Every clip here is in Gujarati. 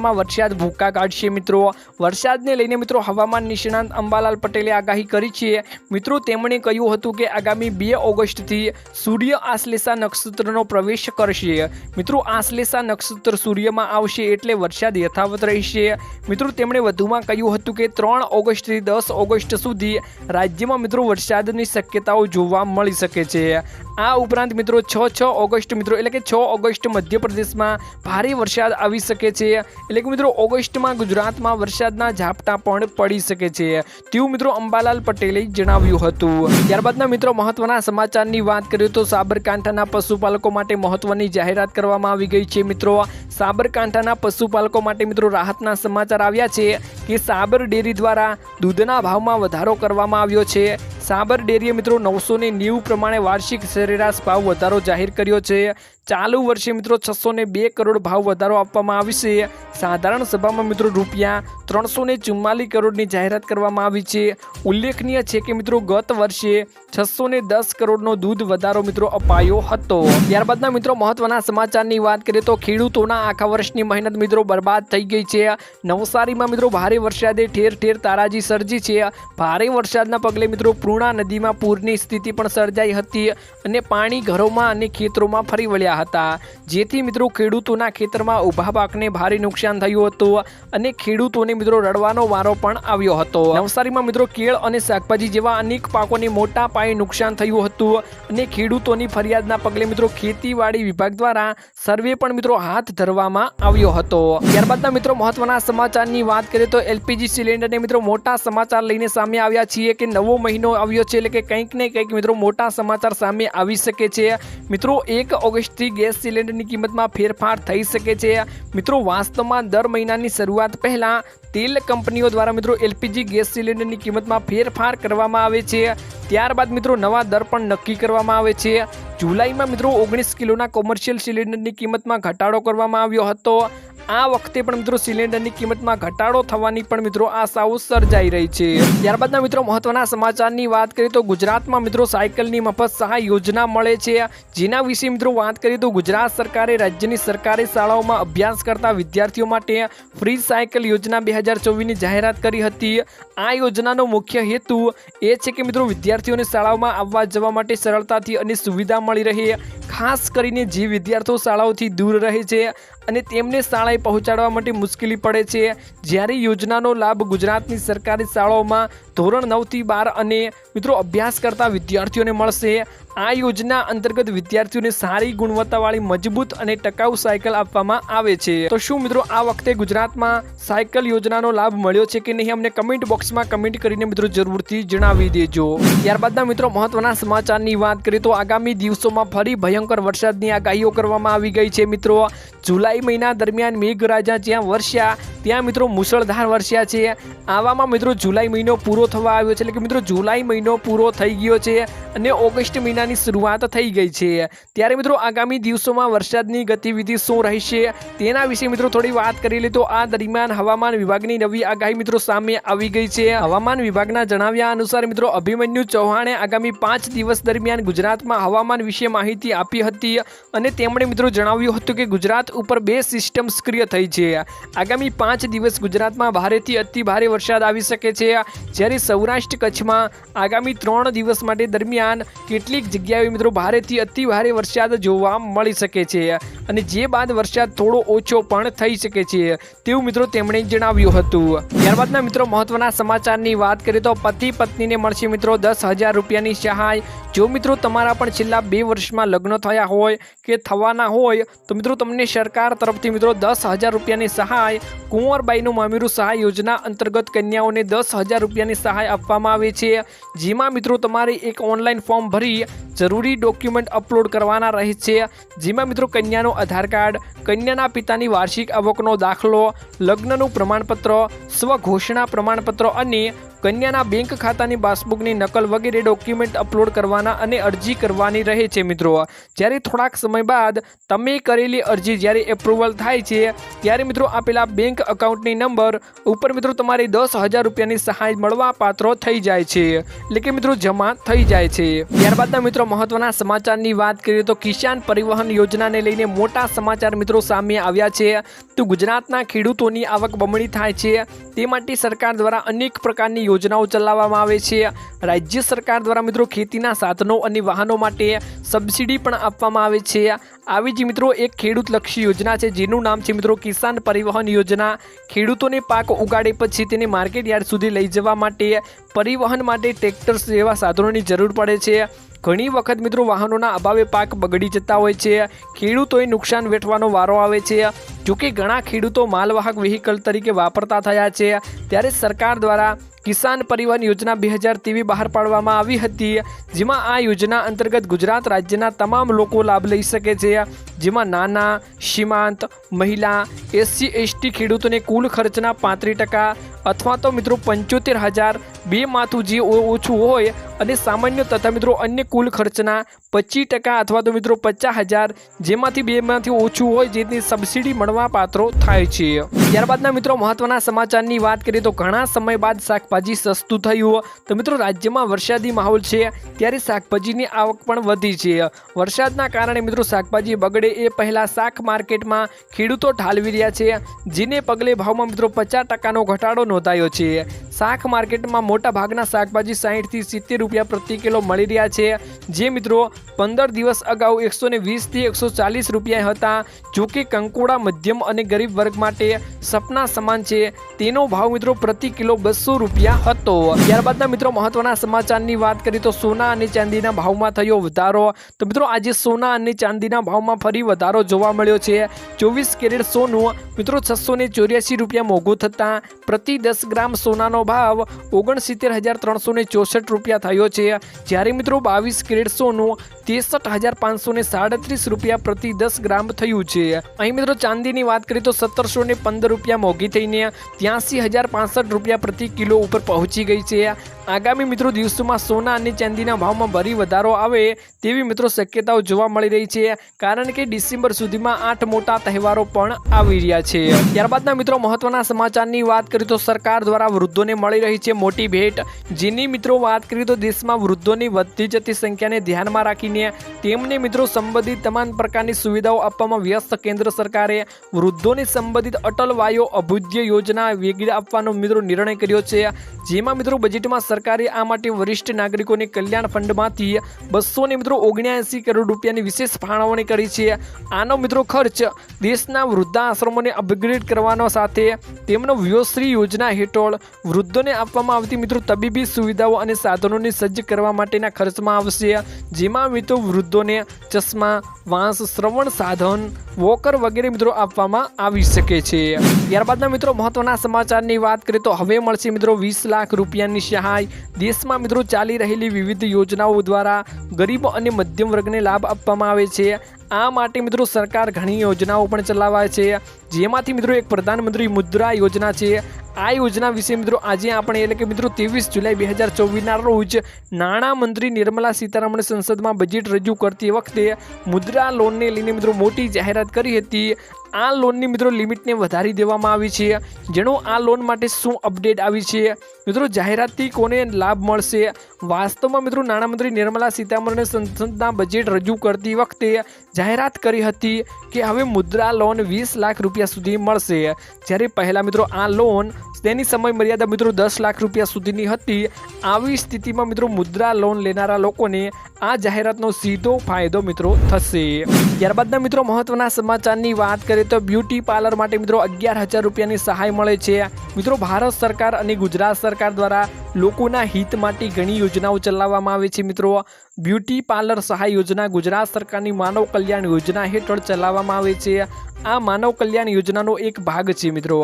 મહિનામાં વરસાદ ભૂકા કાઢશે મિત્રો. વરસાદને લઈને મિત્રો હવામાન નિષ્ણાંત અંબાલાલ પટેલે આગાહી કરી છે. મિત્રો, તેમણે કહ્યું હતું કે આગામી બે ઓગસ્ટથી સૂર્ય આશ્લેષા નક્ષત્રનો પ્રવેશ કરશે. મિત્રો, આશ્લેષા નક્ષત્ર સૂર્યમાં આવશે એટલે વરસાદ યથાવત રહેશે. મિત્રો, તેમણે વધુમાં કહ્યું હતું કે ત્રણ ઓગસ્ટથી દસ ઓગસ્ટ સુધી રાજ્યમાં મિત્રો વરસાદની શક્યતાઓ જોવા મળી શકે છે. આ ઉપરાંત મિત્રો છ છ ઓગસ્ટ મિત્રો, એટલે કે છ ઓગસ્ટ મધ્યપ્રદેશમાં ભારે વરસાદ આવી શકે છે. એટલે કે મિત્રો, ઓગસ્ટમાં ગુજરાતમાં વરસાદના ઝાપટા પણ પડી શકે છે. તેવું મિત્રો અંબાલાલ પટેલે જણાવ્યું હતું. ત્યારબાદના મિત્રો મહત્વના સમાચારની વાત કરીએ તો સાબરકાંઠાના પશુપાલકો માટે મહત્વની જાહેરાત કરવામાં આવી ગઈ છે. મિત્રો, સાબરકાંઠાના પશુપાલકો માટે મિત્રો રાહતના સમાચાર આવ્યા છે કે સાબર ડેરી દ્વારા દૂધના ભાવમાં વધારો કરવામાં આવ્યો છે. સાબર ડેરીએ મિત્રો નવસો ને નેવું પ્રમાણે વાર્ષિક સરેરાશ ભાવ વધારો જાહેર કર્યો છે. ચાલુ વર્ષે મિત્રો છસો બે કરોડ ભાવ વધારો આપવામાં આવશે સાધારણ સભામાં મિત્રો રૂપિયા ત્રણસો ને ચુમ્માલીસ કરોડની જાહેરાત કરવામાં આવી છે. ઉલ્લેખનીય છે કે મિત્રો ગત વર્ષે છસો ને દસ કરોડનો દૂધ વધારો મિત્રો અપાયો હતો. ત્યારબાદના મિત્રો મહત્વના સમાચારની વાત કરીએ તો ખેડૂતોના આખા વર્ષની મહેનત મિત્રો બરબાદ થઈ ગઈ છે. નવસારીમાં મિત્રો ભારે વરસાદે ઠેર ઠેર તારાજી સર્જી છે. ભારે વરસાદના પગલે મિત્રો પૂર્ણા નદીમાં પૂરની સ્થિતિ પણ સર્જાઈ હતી અને પાણી ઘરોમાં અને ખેતરોમાં ફરી વળ્યા હતા. જેથી મિત્રો ખેડૂતોના ખેતરમાં ઊભા પાકને ભારે નુકસાન થયું હતું અને ખેડૂતોને મિત્રો રડવાનો વારો પણ આવ્યો હતો. નવસારીમાં મિત્રો કેળ અને શાકભાજી જેવા અનેક પાકોને મોટા પાયે નુકસાન થયું હતું અને ખેડૂતોની ફરિયાદના પગલે મિત્રો ખેતીવાડી વિભાગ દ્વારા સર્વે પણ મિત્રો હાથ ધરવામાં આવ્યો હતો. ત્યારબાદના મિત્રો મહત્વના સમાચારની વાત કરીએ તો એલપીજી સિલિન્ડરને મિત્રો મોટા સમાચાર લઈને સામે આવ્યા છીએ કે નવો મહિનો આવ્યો છે એટલે કે કંઈક ને કંઈક મિત્રો મોટા સમાચાર સામે આવી શકે છે. મિત્રો એક ઓગસ્ટથી ગેસ સિલિન્ડરની કિંમતમાં ફેરફાર થઈ શકે છે. મિત્રો, વાસ્તવમાં દર મહિનાની શરૂઆત પહેલાં તેલ કંપનીઓ દ્વારા મિત્રો એલપીજી ગેસ સિલિન્ડરની કિંમતમાં ફેરફાર કરવામાં આવે છે. ત્યારબાદ મિત્રો નવા દર પણ નક્કી કરવામાં આવે છે. જુલાઈમાં મિત્રો ઓગણીસ કિલોના કોમર્શિયલ સિલિન્ડરની કિંમતમાં ઘટાડો કરવામાં આવ્યો હતો. આ વખતે પણ મિત્રો સિલિન્ડરની કિંમતમાં ઘટાડો થવાની પણ મિત્રો આશાઓ સર્જાઈ રહી છે. ત્યારબાદના મિત્રો મહત્વના સમાચારની વાત કરીએ તો ગુજરાતમાં મિત્રો સાયકલની મફત સહાય યોજના મળે છે. જેના વિશે મિત્રો વાત કરીએ તો ગુજરાત સરકારે રાજ્યની સરકારી શાળાઓમાં અભ્યાસ કરતા વિદ્યાર્થીઓ માટે ફ્રી સાયકલ યોજના બે હજાર ચોવીસની જાહેરાત કરી હતી. આ યોજનાનો મુખ્ય હેતુ એ છે કે મિત્રો વિદ્યાર્થીઓને શાળાઓમાં આવવા જવા માટે સરળતાથી અને સુવિધા મળી રહે ખાસ કરીને જે વિદ્યાર્થીઓ શાળાઓથી દૂર રહે છે અને તેમને શાળાએ પહોંચાડવા માટે મુશ્કેલી પડે છે. જ્યારે યોજનાનો લાભ ગુજરાતની સરકારી શાળાઓમાં ધોરણ નવથી બાર અને મિત્રો અભ્યાસ કરતા વિદ્યાર્થીઓને મળશે. આ યોજના અંતર્ગત વિદ્યાર્થીઓને સારી ગુણવત્તાવાળી, મજબૂત અને ટકાઉ સાયકલ આપવામાં આવે છે. તો શું મિત્રો આ વખતે ગુજરાતમાં સાયકલ યોજનાનો લાભ મળ્યો છે કે નહીં? અમને કમેન્ટ બોક્સમાં કમેન્ટ કરીને મિત્રો જરૂરથી જણાવી દેજો. ત્યારબાદના મિત્રો મહત્વના સમાચારની વાત કરીએ તો આગામી દિવસોમાં ફરી ભયંકર વરસાદની આગાહીઓ કરવામાં આવી ગઈ છે મિત્રો. જુલાઈ મહિના દરમિયાન મેઘરાજા જ્યાં વરસ્યા, ત્યાં મિત્રો મુશળધાર વરસ્યા છે. આવામાં મિત્રો જુલાઈ મહિનો પૂરો થવા આવ્યો છે, એટલે કે મિત્રો જુલાઈ મહિનો પૂરો થઈ ગયો છે અને ઓગસ્ટ મહિનાની શરૂઆત થઈ ગઈ છે. ત્યારે મિત્રો આગામી દિવસોમાં વરસાદની ગતિવિધિ શું રહેશે તેના વિશે મિત્રો થોડી વાત કરી લે તો આ દરમિયાન હવામાન વિભાગની નવી આગાહી મિત્રો સામે આવી ગઈ છે. હવામાન વિભાગના જણાવ્યા અનુસાર મિત્રો અભિમન્યુ ચૌહાણે આગામી પાંચ દિવસ દરમિયાન ગુજરાતમાં હવામાન વિશે માહિતી આપી હતી અને તેમણે મિત્રો જણાવ્યું હતું કે ગુજરાત ઉપર બે સિસ્ટમ સક્રિય થઈ છે. આગામી પાંચ દિવસ ગુજરાતમાં ભારેથી અતિ ભારે વરસાદ આવી શકે છે. જ્યારે સૌરાષ્ટ્ર કચ્છમાં આગામી ત્રણ દિવસ માટે દરમિયાન કેટલીક જગ્યાએ મિત્રો ભારેથી અતિ ભારે વરસાદ જોવા મળી શકે છે અને જે બાદ વરસાદ થોડો ઓછો પણ થઈ શકે છે તેવું મિત્રો તેમણે જણાવ્યું હતું. ત્યારબાદના મિત્રો મહત્વના સમાચારની વાત કરીએ તો પતિ પત્નીને મળશે મિત્રો દસ હજાર રૂપિયાની સહાય. જો મિત્રો તમારા પણ છેલ્લા બે વર્ષમાં લગ્ન થયા હોય કે થવાના હોય તો મિત્રો તમને સરકાર તરફથી મિત્રો દસ હજાર રૂપિયાની સહાય કુંવરબાઈનું મામીરું સહાય યોજના અંતર્ગત કન્યાઓને દસ હજાર રૂપિયાની સહાય આપવામાં આવે છે. જેમાં મિત્રો તમારે એક ઓનલાઈન ફોર્મ ભરી જરૂરી ડોક્યુમેન્ટ અપલોડ કરવાના રહે છે. જેમાં મિત્રો કન્યાનું આધાર કાર્ડ, કન્યાના પિતાની વાર્ષિક આવકનો દાખલો, લગ્નનું પ્રમાણપત્ર, સ્વઘોષણા પ્રમાણપત્ર અને કન્યાના બેંક ખાતાની પાસબુકની નકલ વગેરે ડોક્યુમેન્ટ અપલોડ કરવાના અને અરજી કરવાની રહે છે મિત્રો. જ્યારે થોડાક સમય બાદ તમે કરેલી અરજી જ્યારે એપ્રુવલ થાય છે, ત્યારે મિત્રો આપેલા બેંક અકાઉન્ટની નંબર ઉપર મિત્રો તમારે દસ હજાર રૂપિયાની સહાય મળવા પાત્ર થઈ જાય છે. એટલે કે મિત્રો જમા થઈ જાય છે. ત્યારબાદના મિત્રો મહત્વના સમાચારની વાત કરીએ તો કિસાન પરિવહન યોજનાને લઈને મોટા સમાચાર મિત્રો સામે આવ્યા છે. તો ગુજરાતના ખેડૂતોની આવક બમણી થાય છે. તે માટે સરકાર દ્વારા અનેક પ્રકારની યોજનાઓ ચલાવવામાં આવે છે. રાજ્ય સરકાર દ્વારા મિત્રો ખેતીના સાધનો અને વાહનો માટે સબસિડી પણ આપવામાં આવે છે. આવી જ મિત્રો એક ખેડૂતલક્ષી યોજના છે, જેનું નામ છે મિત્રો કિસાન પરિવહન યોજના. ખેડૂતોને પાક ઉગાડે પછી તેને માર્કેટ યાર્ડ સુધી લઈ જવા માટે પરિવહન માટે ટ્રેક્ટર્સ જેવા સાધનોની જરૂર પડે છે. ઘણી વખત મિત્રો વાહનોના અભાવે પાક બગડી જતા હોય છે. ખેડૂતોએ નુકસાન વેઠવાનો વારો આવે છે. જોકે ઘણા ખેડૂતો માલવાહક વ્હીકલ તરીકે વાપરતા થયા છે. ત્યારે સરકાર દ્વારા કિસાન પરિવહન યોજના બે હજાર તેવી બહાર પાડવામાં આવી હતી. જેમાં આ યોજના અંતર્ગત ગુજરાત રાજ્યના તમામ લોકો લાભ લઈ શકે છે. જેમાં નાના, સીમાંત, મહિલા, એસસી, એસટી ખેડૂતોને કુલ ખર્ચના પાંત્રીસ ટકા અથવા તો મિત્રો પંચોતેર હજાર બે માથું જે ઓછું હોય અને સામાન્ય તથા મિત્રો અન્ય કુલ ખર્ચના પચીસ ટકા અથવા તો મિત્રો પચાસ હજાર જેમાંથી બેમાંથી ઓછું હોય જેની સબસિડી મળવા પાત્રો થાય છે. ત્યારબાદના મિત્રો મહત્વના સમાચારની વાત કરીએ તો ઘણા સમય બાદ શાકભાજી સસ્તું થયું. તો મિત્રો રાજ્યમાં વરસાદી માહોલ છે, ત્યારે શાકભાજીની આવક પણ વધી છે. વરસાદના કારણે મિત્રો શાકભાજી બગડે એ પહેલાં શાક માર્કેટમાં ખેડૂતો ઠાલવી રહ્યા છે, જેને પગલે ભાવમાં મિત્રો પચાસ ટકાનો ઘટાડો નોંધાયો છે. શાક માર્કેટમાં મોટા ભાગના શાકભાજી સાહીઠથી સિત્તેર રૂપિયા પ્રતિ કિલો મળી રહ્યા છે. જે મિત્રો, પંદર દિવસ અગાઉ એકસો ને વીસથી એકસો ચાલીસ રૂપિયા હતા. જોકે કંકોડા, મધ્યમ અને ગરીબ વર્ગ માટે સપના સમાન છે. તેનો ભાવ મિત્રો પ્રતિ કિલો બસો રૂપિયા હતો. ત્યારબાદના મિત્રો, મહત્વના સમાચારની વાત કરીએ તો સોના અને ચાંદીના ભાવમાં થયો વધારો. તો મિત્રો, આજે સોના અને ચાંદીના ભાવમાં ફરી વધારો જોવા મળ્યો છે. ચોવીસ કેરેટ સોનું, મિત્રો, છસો ને ચોર્યાસી રૂપિયા મોંઘું થતાં પ્રતિ દસ ગ્રામ સોનાનો ભાવ ઓગણસિત્તેર હજાર ત્રણસો ને ચોસઠ રૂપિયા થયો છે. જ્યારે મિત્રો બાવીસ કેરેટ તેસઠ હજાર પાંચસો સાડત્રીસ રૂપિયા પ્રતિ દસ ગ્રામ થયું છે. અહીં મિત્રો ચાંદીની વાત કરીએ તો સત્તરસો પંદર રૂપિયા મોંઘી થઈને ત્યાંસી હજાર પાંસઠ રૂપિયા પ્રતિ કિલો ઉપર પહોંચી ગઈ છે. આગામી મિત્રો દિવસોમાં સોના અને ચાંદીના ભાવમાં ભરી વધારો આવે તેવી મિત્રો શક્યતાઓ જોવા મળી રહી છે. કારણ કે ડિસેમ્બર સુધીમાં આઠ મોટા તહેવારો પણ આવી રહ્યા છે. ત્યારબાદના મિત્રો મહત્વના સમાચારની વાત કરીએ તો સરકાર દ્વારા વૃદ્ધોને મળી રહી છે મોટી ભેટ. જેની મિત્રો વાત કરીએ તો દેશમાં વૃદ્ધોની વધતી જતી સંખ્યાને ધ્યાનમાં રાખીને તેમને મિત્રો સંબંધિત તમામ પ્રકારની સુવિધાઓ આપવામાં વ્યસ્ત કેન્દ્ર સરકારે વૃદ્ધોને સંબંધિત અટલ વાયો અભુજ્ય યોજના વેગી આપવાનો મિત્રો નિર્ણય કર્યો છે. જેમાં મિત્રો બજેટમાં સરકારે આ માટે વરિષ્ઠ નાગરિકોને કલ્યાણ ફંડમાંથી બસો ને મિત્રો ઓગણ્યાએંસી કરોડ રૂપિયાની વિશેષ ફાળવણી કરી છે. આનો મિત્રો ખર્ચ દેશના વૃદ્ધાશ્રમોને અપગ્રેડ કરવાનો સાથે તેમનો વ્યોશ્રી યોજના હેઠળ વૃદ્ધોને આપવામાં આવતી મિત્રો, તબીબી સુવિધાઓ અને સાધનોને સજ્જ કરવા માટેના ખર્ચમાં આવશે. જેમાં મિત્રો, વૃદ્ધોને ચશ્મા, વાંસ, શ્રવણ સાધન, વોકર વગેરે મિત્રો આપવામાં આવી શકે છે. ત્યારબાદના મિત્રો, મહત્વના સમાચારની વાત કરીએ તો હવે મળશે મિત્રો વીસ લાખ રૂપિયાની સહાય. દેશમાં મિત્રો ચાલી રહેલી વિવિધ યોજનાઓ દ્વારા ગરીબ અને મધ્યમ વર્ગને લાભ આપવામાં આવે છે. આ માટે મિત્રો સરકાર ઘણી યોજનાઓ પણ ચલાવે છે. જેમાંથી મિત્રો એક પ્રધાનમંત્રી મુદ્રા યોજના છે. આ યોજના વિશે મિત્રો આજે આપણે એટલે કે મિત્રો ત્રેવીસ જુલાઈ બે હજાર ચોવીસના રોજ નાણામંત્રી નિર્મલા સીતારામણે સંસદમાં બજેટ રજૂ કરતી વખતે મુદ્રા લોનને લઈને મિત્રો મોટી જાહેરાત કરી હતી. આ લોનની મિત્રો લિમિટને વધારી દેવામાં આવી છે. જેનો આ લોન માટે શું અપડેટ આવી છે? મિત્રો જાહેરાતથી કોને લાભ મળશે? વાસ્તવમાં મિત્રો નાણામંત્રી નિર્મલા સીતારમણે સંસદના બજેટ રજૂ કરતી વખતે જાહેરાત કરી હતી કે હવે મુદ્રા લોન વીસ લાખ રૂપિયા સુધી મળશે. જ્યારે પહેલાં મિત્રો આ લોન તેની સમય મર્યાદા મિત્રો દસ લાખ રૂપિયા સુધીની હતી. આવી સ્થિતિમાં મિત્રો મુદ્રા લોન લેનારા લોકોને આ જાહેરાતનો સીધો ફાયદો મિત્રો થશે. ત્યારબાદના મિત્રો મહત્વના સમાચારની વાત કરીએ તો બ્યુટી પાર્લર માટે મિત્રો અગિયાર હજાર રૂપિયાની સહાય મળે છે. મિત્રો ભારત સરકાર અને ગુજરાત સરકાર દ્વારા લોકોના હિત માટે ઘણી યોજનાઓ ચલાવવામાં આવે છે મિત્રો. બ્યુટી પાર્લર સહાય યોજના ગુજરાત સરકારની માનવ કલ્યાણ યોજના હેઠળ ચલાવવામાં આવે છે. આ માનવ કલ્યાણ યોજનાનો એક ભાગ છે મિત્રો.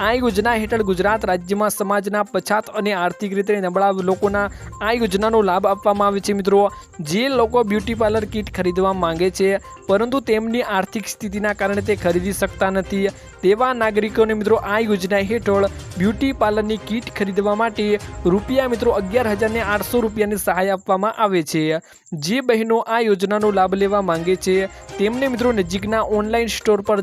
આ યોજના હેઠળ ગુજરાત રાજ્યમાં સમાજના પછાત અને આર્થિક રીતે નબળા લોકોના આ યોજનાનો લાભ આપવામાં આવે છે મિત્રો. જે લોકો બ્યુટી પાર્લર કિટ ખરીદવા માંગે છે, પરંતુ તેમની આર્થિક સ્થિતિના કારણે તે ખરીદી શકતા નથી. તેવા નાગરિકોને મિત્રો, આ યોજના હેઠળ બ્યુટી પાર્લરની કિટ ખરીદવા માટે રૂપિયા મિત્રો અગિયાર હજારને આઠસો રૂપિયાની સહાય આપવામાં આવે છે. જે બહેનો આ યોજનાનો લાભ લેવા માંગે છે, તેમને મિત્રો નજીકના ઓનલાઈન સ્ટોર પર